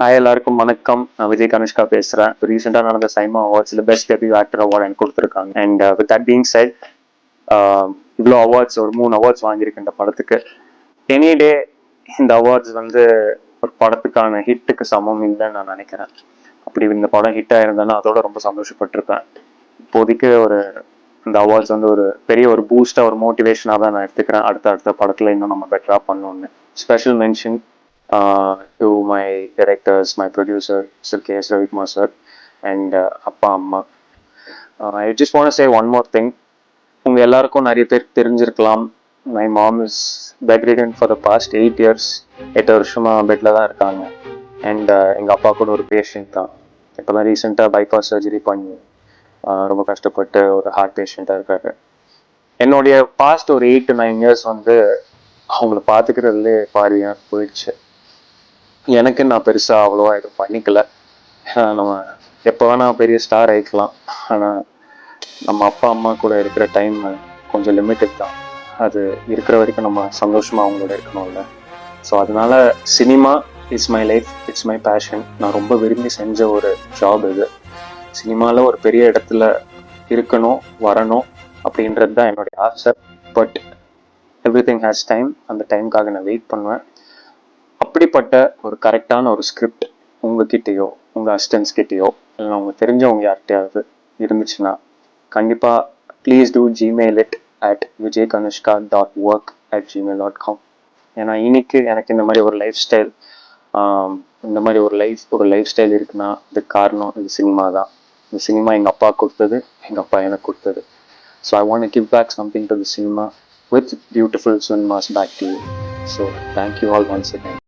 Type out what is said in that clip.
Hi எல்லாருக்கும் வணக்கம். நான் விஜய் கனுஷ்கா பேசுகிறேன் ரீசெண்டாக நடந்த சைமா அவார்ட்ஸில் பெஸ்ட் டெபியூ ஆக்டர் அவார்ட் எனக்கு கொடுத்துருக்காங்க. And with uh, that being said uh, இவ்வளோ அவார்ட்ஸ் ஒரு மூணு அவார்ட்ஸ் வாங்கியிருக்கேன் இந்த படத்துக்கு. எனி டே இந்த அவார்ட்ஸ் வந்து ஒரு படத்துக்கான ஹிட்டுக்கு சமம் இல்லைன்னு நான் நினைக்கிறேன். அப்படி இந்த படம் ஹிட் ஆயிருந்தேன்னா அதோட ரொம்ப சந்தோஷப்பட்டிருப்பேன். இப்போதைக்கு ஒரு இந்த அவார்ட்ஸ் வந்து ஒரு பெரிய ஒரு பூஸ்டாக ஒரு மோட்டிவேஷனாக தான் நான் எடுத்துக்கிறேன். அடுத்த அடுத்த படத்தில் இன்னும் நம்ம பெட்டராக பண்ணணும்னு. Special mention to my directors my producer sir K S Ravikumar sir and அப்பா அம்மா. I just want say one more thing உங்கள் எல்லாருக்கும் நிறைய பேர் தெரிஞ்சிருக்கலாம். My mom is bedridden for the past eight years எட்டு வருஷமாக பெட்டில் தான் இருக்காங்க. அண்ட் uh, எங்கள் அப்பா கூட ஒரு பேஷண்ட் தான். இப்போ தான் ரீசெண்டாக பைபாஸ் சர்ஜரி பண்ணி uh, ரொம்ப கஷ்டப்பட்டு ஒரு ஹார்ட் பேஷண்ட்டாக இருக்காரு. என்னுடைய பாஸ்ட் ஒரு எயிட் டு நைன் இயர்ஸ் வந்து அவங்கள பார்த்துக்கிறதுலே பாதியாக போயிடுச்சு. எனக்கு நான் பெருசாக அவ்வளோவா எதுவும் பண்ணிக்கல. நம்ம எப்போ வேணால் பெரிய ஸ்டார் ஆயிக்கலாம். ஆனால் நம்ம அப்பா அம்மா கூட இருக்கிற டைம் கொஞ்சம் லிமிட்டட் தான். அது இருக்கிற வரைக்கும் நம்ம சந்தோஷமாக அவங்களோட இருக்கணும்ல. ஸோ அதனால cinema it's my life it's my passion நான் ரொம்ப விரும்பி செஞ்ச ஒரு ஜாப் இது. சினிமாவில் ஒரு பெரிய இடத்துல இருக்கணும் வரணும் அப்படின்றது தான் என்னுடைய ஆசை. But everything has time அந்த டைம்க்காக நான் வெயிட் பண்ணுவேன். அப்படிப்பட்ட ஒரு கரெக்டான ஒரு ஸ்கிரிப்ட் உங்ககிட்டயோ உங்கள் அசிஸ்டன்ஸ் கிட்டேயோ இல்லை உங்கள் தெரிஞ்சவங்க யார்கிட்டயாவது இருந்துச்சுன்னா கண்டிப்பாக please do Gmail it at Vijay Kanushka dot work at Gmail dot com ஏன்னா இன்னைக்கு எனக்கு இந்த மாதிரி ஒரு லைஃப் ஸ்டைல் இந்த மாதிரி ஒரு லைஃப் ஒரு லைஃப் ஸ்டைல் இருக்குன்னா அதுக்கு காரணம் இது சினிமா தான். இந்த சினிமா எங்கள் அப்பா கொடுத்தது எங்கள் அப்பா எனக்கு கொடுத்தது. So I want give back something to the cinema with beautiful cinemas back to you so thank you all once again